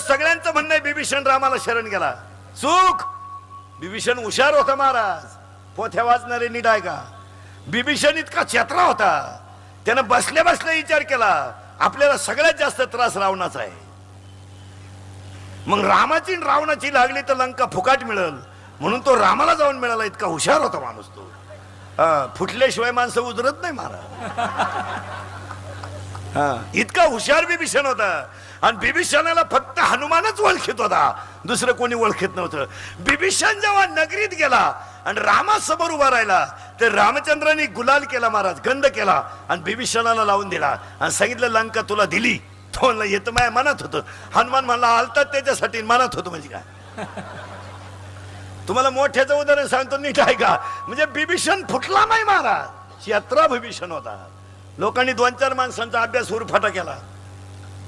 सगळ्यांचं म्हणणं आहे बिभीषण रामाला शरण गेला. चूक! बिभीषण हुशार होता महाराज. पोथ्या वाजणारे निडाय आहे का बिभीषण इतका चेत्रा होता. त्यानं बसल्या बसल्या विचार केला आपल्याला सगळ्यात जास्त त्रास रावणाचा आहे. मग रामाची रावणाची लागली तर लंका फुकाट मिळल. म्हणून तो रामाला जाऊन मिळाला इतका हुशार होता माणूस तो. फुटल्याशिवाय माणसं उजरत नाही महाराज. हा, इतका हुशार बिभीषण होता. आणि बिभीषणाला फक्त हनुमानच ओळखीत होता. दुसरं कोणी ओळखीत नव्हतं. बिभीषण जेव्हा नगरीत गेला आणि रामासमोर उभा राहिला तर रामचंद्राने गुलाल केला महाराज गंध केला आणि बिभीषणाला लावून दिला आणि सांगितलं लंका तुला दिली. तो म्हणला येतं माझ्या मनात होतं. हनुमान म्हणला आलतात त्याच्यासाठी मनात होतं म्हणजे काय? तुम्हाला मोठ्याचं उदाहरण सांगतो नीट आहे का म्हणजे बिभीषण फुटला नाही महाराज. यात्रा बिभीषण होता. लोकांनी दोन चार माणसांचा अभ्यास उरफाटा केला.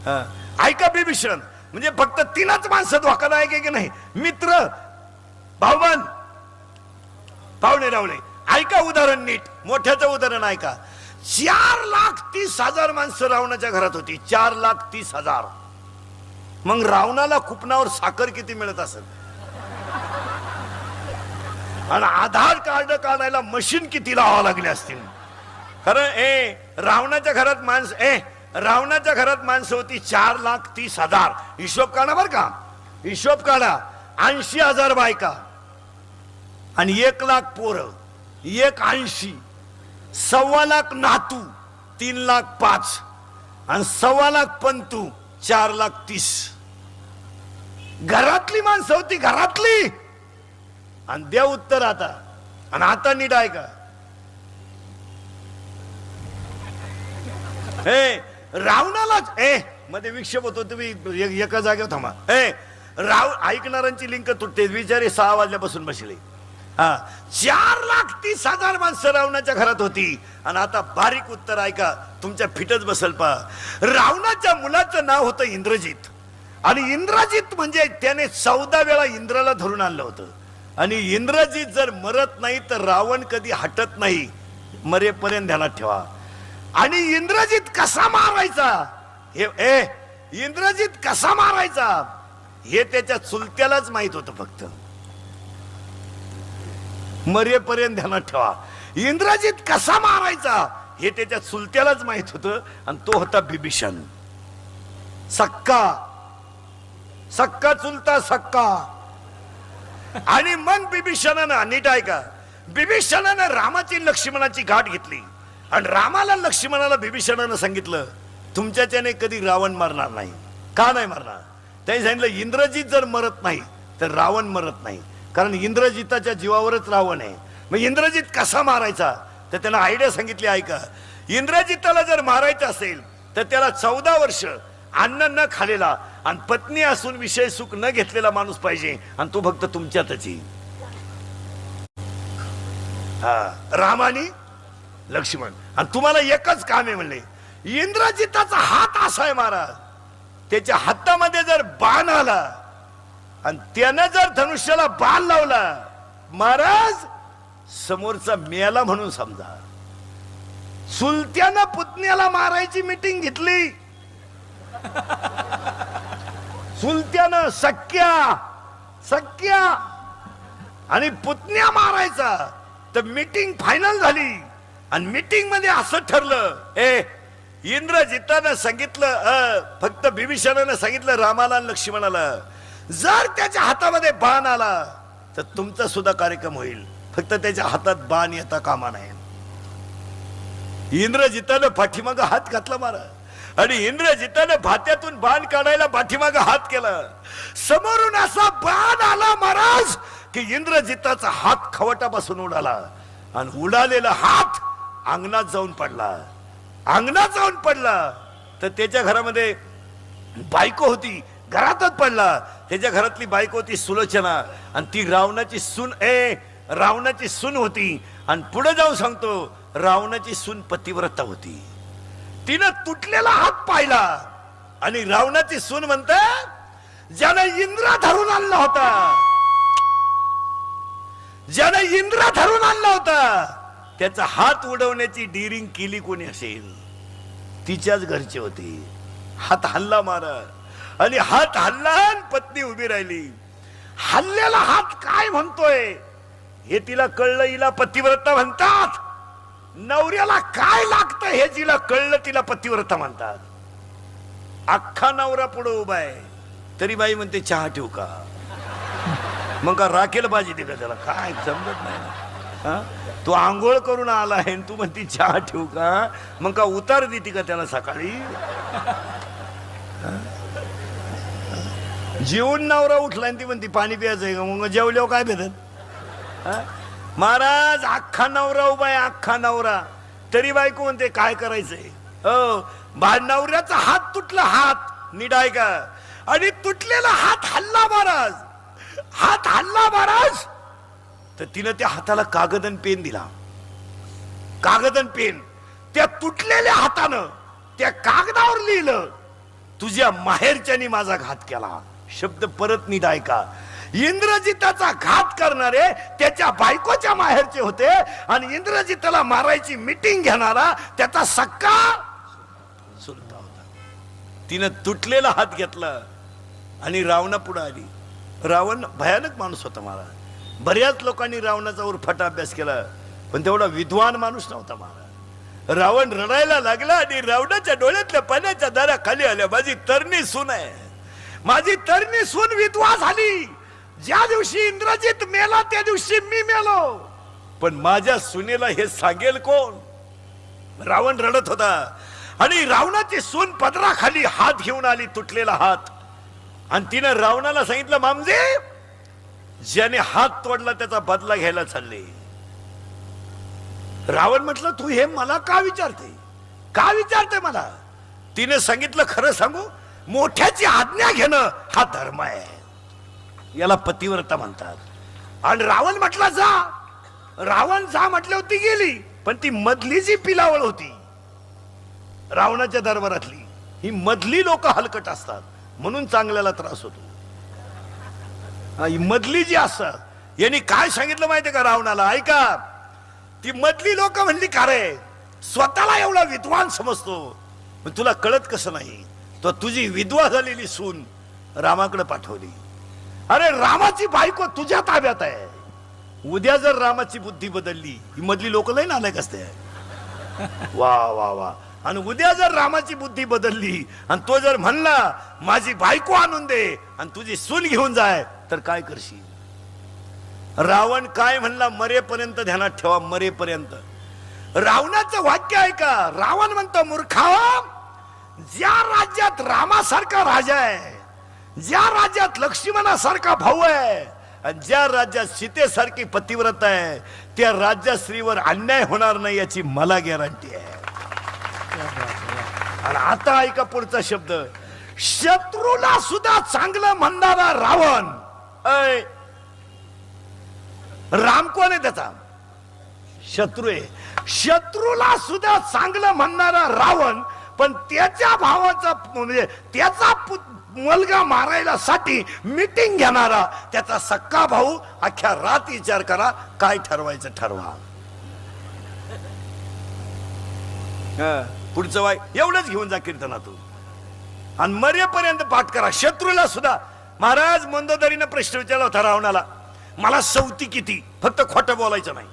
हा. ऐका बिभीषण म्हणजे फक्त तीनच माणसं धोकादायक आहे की नाही? मित्र भाऊबंद पाहुणे रावणे ऐका उदाहरण नीट मोठ्याचं उदाहरण ऐका. चार लाख तीस हजार माणसं रावणाच्या घरात होती चार लाख तीस हजार. मग रावणाला कुपनावर साखर किती मिळत असेल? आणि आधार कार्ड काढायला मशीन किती लावा लागले असतील? खरं ए रावणाच्या घरात माणसं ए रावणाच्या घरात माणसं होती चार लाख तीस हजार. हिशोब काढा बर का. हिशोब काढा. ऐंशी हजार बायका. आणि एक लाख पोरं. एक ऐंशी. सव्वा लाख नातू. तीन लाख पाच. आणि सव्वा लाख पंतू. चार लाख तीस. घरातली माणसं होती घरातली. आणि द्या उत्तर आता. आणि आता नीट आहे का हे रावणालाच? ए मध्ये विक्षेप होतो तुम्ही एका जागेवर थांबा. ए राव ऐकणाऱ्यांची लिंक तुटते. विचारे सहा वाजल्यापासून बसले. हा. चार लाख तीस हजार माणसं रावणाच्या घरात होती. आणि आता बारीक उत्तर ऐका. तुमच्या फिटच बसल पा रावणाच्या मुलाचं नाव होतं इंद्रजित. आणि इंद्रजित म्हणजे त्याने चौदा वेळा इंद्राला धरून आणलं होतं. आणि इंद्रजित जर मरत नाही तर रावण कधी हटत नाही. मरेपर्यंत ध्यानात ठेवा. आणि इंद्रजित कसा मारायचा? हे ए इंद्रजित कसा मारायचा? हे त्याच्या चुलत्यालाच माहीत होतं फक्त. मरेपर्यंत ध्यानात ठेवा. इंद्रजित कसा मारायचा? हे त्याच्या चुलत्यालाच माहीत होतं आणि तो होता बिभीषण. सक्का. सक्का चुलता सक्का. आणि मग बिभीषणानं नीट ऐका. बिभीषणानं रामाची लक्ष्मणाची गाठ घेतली. आणि रामाला लक्ष्मणाला बिभीषणानं सांगितलं तुमच्याच्याने कधी रावण मारणार नाही. का नाही मारणार? त्यांनी सांगितलं इंद्रजीत जर मरत नाही तर रावण मरत नाही कारण इंद्रजिताच्या जीवावरच रावण आहे. मग इंद्रजित कसा मारायचा? तर त्यानं आयडिया सांगितली ऐका इंद्रजिताला जर मारायचं असेल तर त्याला चौदा वर्ष अन्न न खालेला आणि पत्नी असून विषय सुख न घेतलेला माणूस पाहिजे आणि तो फक्त तुमच्यातच येईल हा रामानी लक्ष्मण. आणि तुम्हाला एकच काम आहे म्हणले. इंद्रजिताचा हात असा आहे महाराज. त्याच्या हातामध्ये जर बाण आला आणि त्यानं जर धनुष्याला बाण लावला महाराज समोरचा मेला म्हणून समजा. सुलत्यानं पुतण्याला मारायची मिटिंग घेतली. सुलत्यानं सख्या सख्या आणि पुतण्या मारायचा. तर मीटिंग फायनल झाली. आणि मीटिंगमध्ये असं ठरलं ए इंद्रजितानं सांगितलं अ, फक्त बिभीषणानं सांगितलं रामाला आणि लक्ष्मणाला जर त्याच्या हातामध्ये बाण आला तर तुमचा सुद्धा कार्यक्रम होईल. फक्त त्याच्या हातात बाण येता कामा नाही इंद्रजितानं पाठीमाग हात घातला मारा. आणि इंद्रजितानं भात्यातून बाण काढायला पाठीमाग हात केला. समोरून असा बाण आला महाराज की इंद्रजिताचा हात खवटापासून उडाला. आणि उडालेला हात अंगणात जाऊन पडला. अंगणात जाऊन पडला. तर त्याच्या घरामध्ये बायको होती. घरातच पडला. त्याच्या घरातली बायको होती सुलोचना. आणि ती रावणाची सून ए रावणाची सून होती. आणि पुढे जाऊन सांगतो रावणाची सून पतिव्रता होती. तिनं तुटलेला हात पाहिला. आणि रावणाची सून म्हणते ज्यानं इंद्रा धरून आणला होता. ज्यानं इंद्रा धरून आणला होता. त्याचा हात उडवण्याची डिरिंग केली कोणी असेल? तिच्याच घरचे होते. हात हल्ला मारा. आणि हात हल्ला आणि पत्नी उभी राहिली. हल्ल्याला हात काय म्हणतोय? हे तिला कळलं हिला पतिव्रता म्हणतात. नवऱ्याला काय लागतं हे तिला कळलं तिला पतिव्रता म्हणतात. अख्खा नवरा पुढे उभा आहे. तरी बाई म्हणते चहा ठेवू का? मग का राखेल बाजी दे का त्याला? काय समजत नाही ना. तू आंघोळ करून आला आहे आणि तू म्हणती चहा ठेवू का? मग का उतार देते का त्याला सकाळी? जेवून नवरा उठला आणि ती म्हणती पाणी प्यायचं आहे का? मग जेवल्यावर काय भेटत? महाराज अख्खा नवरा उभा आहे अख्खा नवरा. तरी बायको म्हणते काय करायचंय? हो बा नवऱ्याचा हात तुटला हात. निडाय का? आणि तुटलेला हात हल्ला महाराज. हात हल्ला महाराज? तर तिनं त्या हाताला कागद आणि पेन दिला. कागद आणि पेन. त्या तुटलेल्या हातानं त्या कागदावर लिहिलं तुझ्या माहेरच्यानी माझा घात केला. शब्द परत नीट ऐका. इंद्रजिताचा घात करणारे त्याच्या बायकोच्या माहेरचे होते आणि इंद्रजिताला मारायची मिटिंग घेणारा त्याचा सक्का सुलता होता. तिनं तुटलेला हात घेतला आणि रावणा पुढे आली. रावण भयानक माणूस होता मला बऱ्याच लोकांनी रावणाचा उरफाटा अभ्यास केला पण तेवढा विद्वान माणूस नव्हता मला रावण रडायला लागला आणि रावणाच्या डोळ्यातल्या पाण्याच्या दारा खाली आल्या. माझी तरणी सून आहे. माझी तरणी सून विधवा झाली. ज्या दिवशी इंद्रजित मेला त्या दिवशी मी मेलो. पण माझ्या सुनेला हे सांगेल कोण? रावण रडत होता आणि रावणाची सून पदराखाली हात घेऊन आली तुटलेला हात. आणि तिनं रावणाला सांगितलं मामजे ज्याने हात तोडला त्याचा बदला घ्यायला चालले. रावण म्हटलं तू हे मला का विचारते? का विचारते मला? तिने सांगितलं खरं सांगू मोठ्याची आज्ञा घेणं हा धर्म आहे. याला पतिव्रता म्हणतात. आणि रावण म्हटला जा. रावण जा म्हटलं ती गेली पण ती मधली जी पिलावळ होती रावणाच्या दरबारातली ही मधली लोक हलकट असतात म्हणून चांगल्याला त्रास होतो. मधली जी असत यांनी काय सांगितलं माहितीये का रावणाला? ऐका. ती मधली लोक म्हणली का रे? स्वतःला एवढा विद्वान समजतो. मग तुला कळत कसं नाही? तो तुझी विधवा झालेली सून रामाकडे पाठवली. अरे रामाची बायको तुझ्या ताब्यात आहे. उद्या जर रामाची बुद्धी बदलली ही मधली लोक लय नालायक असते. वा वा वा. आणि उद्या जर रामाची बुद्धी बदलली आणि तो जर म्हणला माझी बायको आणून दे आणि तुझी सून घेऊन जाय तर काय करशील? रावण काय म्हणला मरेपर्यंत ध्यानात ठेवा मरेपर्यंत. रावणाचं वाक्य आहे का? रावण म्हणतो मूर्खावा ज्या राज्यात रामासारखा राजा आहे ज्या राज्यात लक्ष्मणासारखा भाऊ आहे आणि ज्या राज्यात सीतेसारखी पतिव्रत आहे त्या राज्यात स्त्रीवर अन्याय होणार नाही याची मला गॅरंटी आहे. आणि आता ऐका पुढचा शब्द. शत्रूला सुद्धा चांगलं म्हणणारा रावण अय राम कोण आहे त्याचा? शत्रू आहे. शत्रूला सुद्धा चांगलं म्हणणारा रावण पण त्याच्या भावाचा म्हणजे त्याचा मुलगा मारायला साठी मिटिंग घेणारा त्याचा सक्का भाऊ अख्ख्या रात विचार करा काय ठरवायचं ठरवा. पुढचं वाय एवढंच घेऊन जा कीर्तनातून. आणि मरेपर्यंत पाठ करा. शत्रूला सुद्धा महाराज मंदोदरीनं प्रश्न विचारला होता रावणाला. मला सवती किती? फक्त खोटं बोलायचं नाही.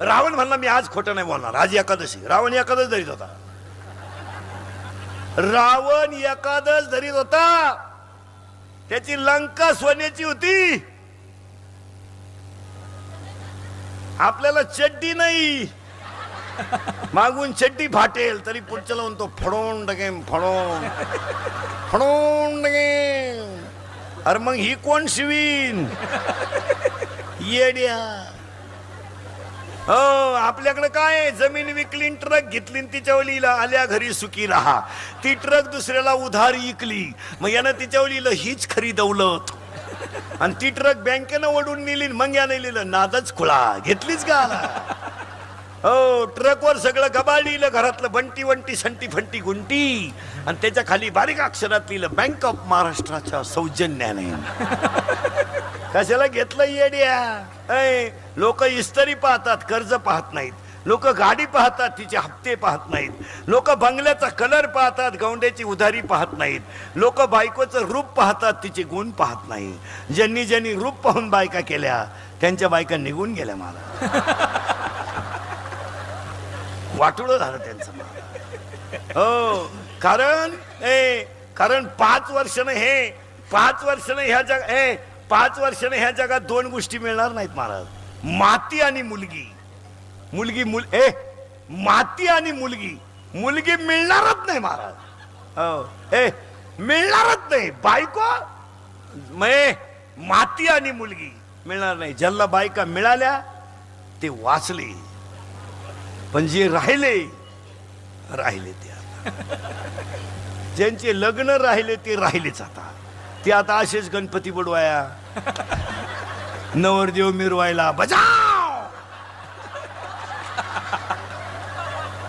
रावण म्हणला मी आज खोटं नाही बोलणार. आज एकादशी. रावण एकादश धरीत होता. रावण एकादश धरीत होता. त्याची लंका सोन्याची होती. आपल्याला चड्डी नाही. मागून चड्डी फाटेल तरी पुढच्याला म्हणतो फडोंड गेम फडोंड. फडोंड गेम. अरे मग ही कोण शिवीन? येड्या. हो आपल्याकडे काय जमीन विकली ट्रक घेतली तिच्यावर लिहिलं आल्या घरी सुखी राहा. ती ट्रक दुसऱ्याला उधार इकली मग यानं तिच्यावर लिहिलं हीच खरी दौलत. आणि ती ट्रक बँकेनं ओढून नेली मग यानं लिहिलं नादच खुळा. घेतलीच का आला हो ट्रकवर सगळं गबाळ लिहिलं घरातलं बंटी वंटी संटी फंटी गुंटी आणि त्याच्याखाली बारीक अक्षरात लिहिलं बँक ऑफ महाराष्ट्राच्या सौजन्याने. कशाला घेतलं येड्या? लोक इस्तरी पाहतात कर्ज पाहत नाहीत. लोक गाडी पाहतात तिचे हप्ते पाहत नाहीत. लोक बंगल्याचा कलर पाहतात गौंड्याची उधारी पाहत नाहीत. लोक बायकोचं रूप पाहतात तिचे गुण पाहत नाही ज्यांनी ज्यांनी रूप पाहून बायका केल्या त्यांच्या बायका निघून गेल्या मला वाटुळ झालं त्यांचं. हो कारण ए कारण पाच वर्षानं हे पाच वर्षानं ह्या जग ए पाच वर्षानं ह्या जगात दोन गोष्टी मिळणार नाहीत महाराज. माती आणि मुलगी. मुलगी मुल ए माती आणि मुलगी. मुलगी मिळणारच नाही महाराज. हो ए मिळणारच नाही. बायको मे माती आणि मुलगी मिळणार नाही. ज्यांना बायका मिळाल्या ते वाचले. पण जे राहिले राहिले ते आता. ज्यांचे लग्न राहिले ते राहिलेच आता. ते आता असेच गणपती बुडवाया. नवरदेव मिरवायला बजाव!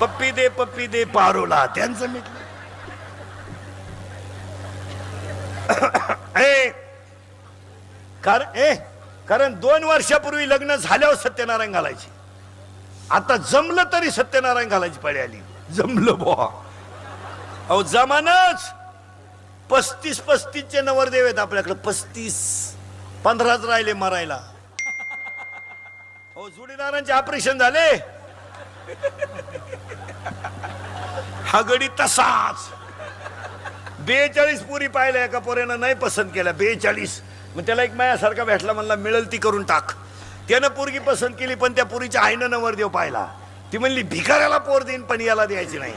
पप्पी दे पप्पी दे पारोला. त्यांचं मिटलं कारण ए कारण दोन वर्षापूर्वी लग्न झाल्यावर सत्यनारायण घालायची. आता जमलं तरी सत्यनारायण घालायची पाळी आली. जमलं बुवा. अहो जमानच. पस्तीस पस्तीसचे नवरदेव आहेत आपल्याकडे. पस्तीस. पंधराच राहिले मरायला. हो जुडीदारांचे ऑपरेशन झाले. हा गडी तसाच. बेचाळीस पुरी पाहिल्या एका पोरेनं नाही पसंत केल्या. बेचाळीस. मग त्याला एक मायासारखा भेटला म्हणला मिळेल ती करून टाक. त्यानं पोरगी पसंत केली पण त्या पुरीच्या आईनं नवरदेव पाहिला. ती म्हणली भिकाऱ्याला पोर देईन पण याला द्यायची नाही.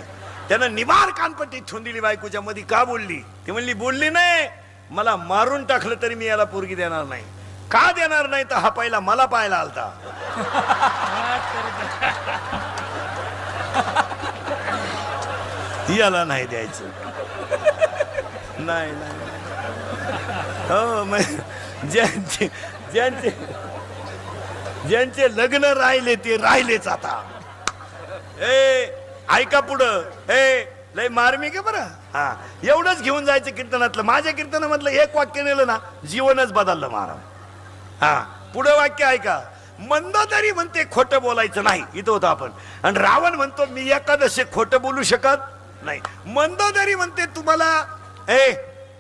त्यानं निवार कानपट्टी ठेवून दिली बायकोच्या मध्ये का बोलली? ती म्हणली बोलली नाही. मला मारून टाकलं तरी मी याला पोरगी देणार नाही. का देणार नाही? तर हा पहिला मला पाहायला आलता. याला नाही द्यायचं. नाही नाही. हो मग ज्यांचे ज्यांचे ज्यांचे लग्न राहिले ते राहिलेच आता. ए ऐका पुढं. ए लय मार्मी का बरं. हा एवढंच घेऊन जायचं कीर्तनातलं. माझ्या कीर्तनामधलं एक वाक्य नेलं ना जीवनच बदललं महाराज. हा पुढं वाक्य ऐका. मंदोदरी म्हणते खोटं बोलायचं नाही. इथं होतं आपण. आणि रावण म्हणतो मी एकादशे खोटं बोलू शकत नाही. मंदोदरी म्हणते तुम्हाला ए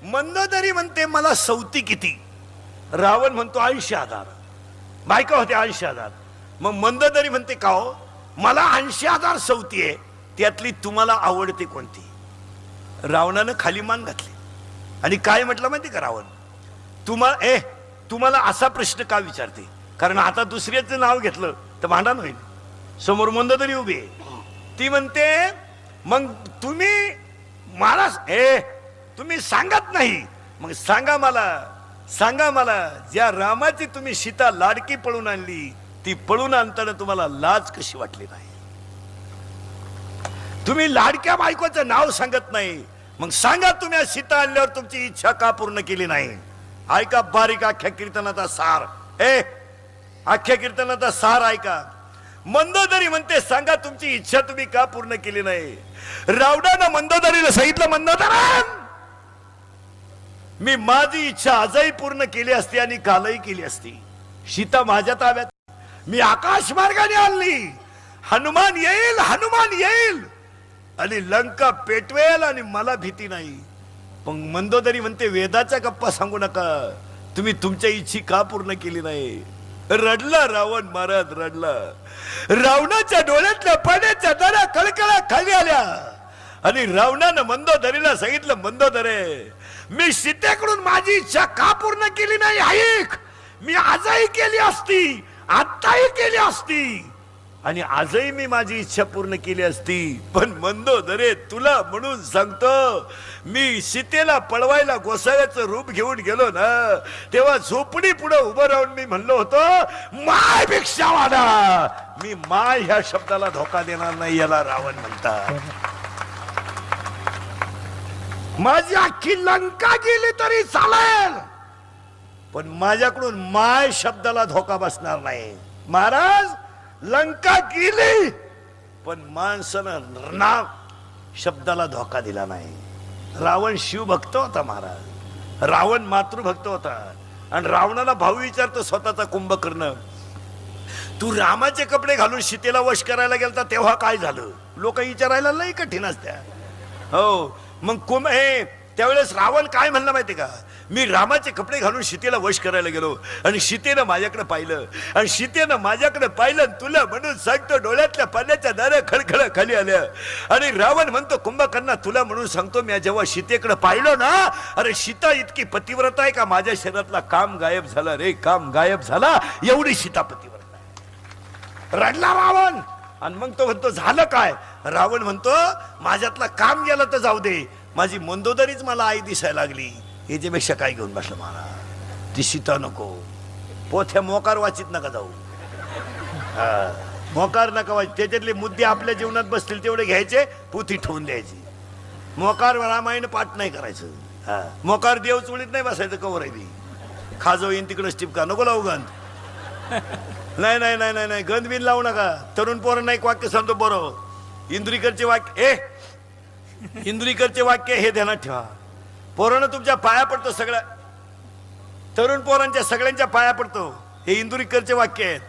मंदोदरी म्हणते मला सवती किती. रावण म्हणतो आयुष्य आधार. बायका होते ऐंशी हजार. मग मंदोदरी म्हणते का हो? मला ऐंशी हजार सवती आहे. त्यातली तुम्हाला आवडते कोणती? रावणानं खाली मान घातली. आणि काय म्हटलं माहिती का रावण? तुम्हाला ए तुम्हाला असा प्रश्न का विचारते? कारण आता दुसऱ्याचं नाव घेतलं तर भांडण होईल. समोर मंदोदरी उभी आहे. ती म्हणते मग तुम्ही मला ए तुम्ही सांगत नाही. मग सांगा मला सांगा मला ज्या रामाची तुम्ही सीता लाडकी पळून आणली ती पळून आणताना तुम्हाला लाज कशी वाटली नाही? तुम्ही लाडक्या बायकोचं नाव सांगत नाही. मग सांगा तुम्ही सीता आणल्यावर तुमची इच्छा का पूर्ण केली नाही? ऐका बारीक अख्ख्या कीर्तनाचा सार. ए अख्ख्या कीर्तनाचा सार ऐका. मंदोदरी म्हणते सांगा तुमची इच्छा तुम्ही का पूर्ण केली नाही? रावडानं मंदोदरीला सांगितलं मंदोदरा मी माझी इच्छा आजही पूर्ण केली असती आणि कालही केली असती. सीता माझ्या ताब्यात. मी आकाश मार्गाने आणली. हनुमान येईल हनुमान येईल. आणि लंका पेटवेल आणि मला भीती नाही. पण मंदोदरी म्हणते वेदाचा गप्पा सांगू नका. तुम्ही तुमच्या इच्छी का पूर्ण केली नाही? रडला रावण महाराज रडला. रावणाच्या डोळ्यातल्या पाण्याच्या दऱ्या कळकळा खाली आल्या. आणि रावणानं मंदोदरीला सांगितलं मंदोदरे मी सीतेकडून माझी इच्छा का पूर्ण केली नाही ऐक मी आजही केली असती आत्ताही केली असती. आणि आजही मी माझी इच्छा पूर्ण केली असती. पण मंदोदरे तुला म्हणून सांगतो मी सीतेला पळवायला गोसाव्याचं रूप घेऊन गेलो ना तेव्हा झोपडी पुढे उभं राहून मी म्हणलो होतो माय भिक्षा वाडा मी माय ह्या शब्दाला धोका देणार नाही याला रावण म्हणतात. माझी अख्खी लंका गेली तरी चालेल. पण माझ्याकडून माय शब्दाला धोका बसणार नाही. महाराज लंका गेली पण माणसानं नाव शब्दाला धोका दिला नाही. रावण शिवभक्त होता महाराज. रावण मातृभक्त होता. आणि रावणाला भाऊ विचारतो स्वतःचा कुंभकर्ण तू रामाचे कपडे घालून सीतेला वश करायला गेलता तेव्हा काय झालं? लोक विचारायला लई कठीण असत्या. हो मग कुंभ हे त्यावेळेस रावण काय म्हणलं माहिती का? मी रामाचे कपडे घालून सीतेला वश करायला गेलो. आणि सीतेनं माझ्याकडे पाहिलं. आणि सीतेनं माझ्याकडे पाहिलं तुला म्हणून सांगतो डोळ्यातल्या पाण्याच्या दाऱ्या खडखड खाली आल्या. आणि रावण म्हणतो कुंभकर्णा तुला म्हणून सांगतो मी जेव्हा सीतेकडे पाहिलं ना अरे सीता इतकी पतिव्रता आहे का? माझ्या शरीरातला काम गायब झाला रे काम गायब झाला. एवढी सीता पतिव्रता रडला रावण. आणि मग तो म्हणतो झालं काय? रावण म्हणतो माझ्यातला काम गेलं तर जाऊ दे. माझी मंदोदरीच मला आई दिसायला लागली. याच्यापेक्षा काय घेऊन बसलं मला ती सीता नको. पोथ्या मोकार वाचित नका जाऊ. हा, मोकार नका वाचित. त्याच्यातले मुद्दे आपल्या जीवनात बसतील तेवढे घ्यायचे पुथी ठेवून द्यायची. मोकार रामायण पाठ नाही करायचं. हा, मोकार देव चुळीत नाही बसायचं कवर आहे खाजो येईन तिकडं टिपका. नको लावू गंध. नाही नाही नाही नाही नाही. गंध बिन लावू नका. तरुण पोरांना एक वाक्य सांगतो बरोबर इंद्रिकरचे वाक्य ए! इंद्रिकरचे वाक्य हे ध्यानात ठेवा. पोरानं तुमच्या पाया पडतो सगळ्या तरुण पोरांच्या सगळ्यांच्या पाया पडतो. हे इंदुरीकरचे वाक्य आहेत.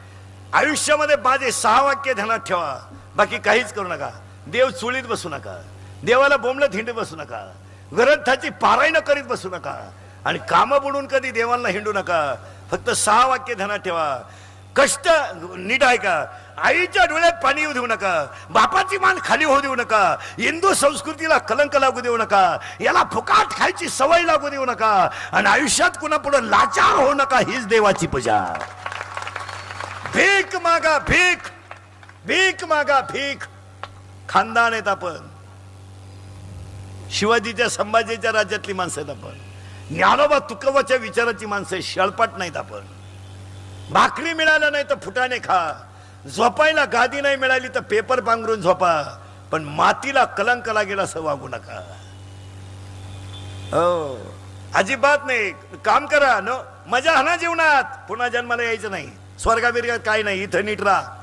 आयुष्यामध्ये माझे सहा वाक्य ध्यानात ठेवा. बाकी काहीच करू नका. देव चुळीत बसू नका. देवाला बोंबलं हिंडत बसू नका. ग्रंथाची पारायण करीत बसू नका. आणि कामं बुडून कधी देवांना हिंडू नका. फक्त सहा वाक्य ध्यानात ठेवा. कष्ट नीट आहे का? आईच्या डोळ्यात पाणी येऊ देऊ नका. बापाची मान खाली होऊ देऊ नका. हिंदू संस्कृतीला कलंक लागू देऊ नका. याला फुकाट खायची सवय लागू देऊ नका. आणि आयुष्यात कुणा पुढे लाचार होऊ नका हीच देवाची पूजा. भीक मागा भीक. भीक मागा भीक. खानदान आहेत आपण. शिवाजीच्या संभाजीच्या राज्यातली माणसं आहेत आपण. ज्ञानोबा तुकोबाच्या विचाराची माणसं आहेत. शळपाट नाहीत आपण. भाकरी मिळालं नाही तर फुटाने खा. झोपायला गादी नाही मिळाली तर पेपर पांघरून झोपा. पण मातीला कलंक लागेल असं वागू नका. हो. अजिबात नाही. काम करा. न मजा हा ना जीवनात. पुन्हा जन्माला यायचं नाही. स्वर्गा बिर्गात काय नाही. इथं नीट राहा.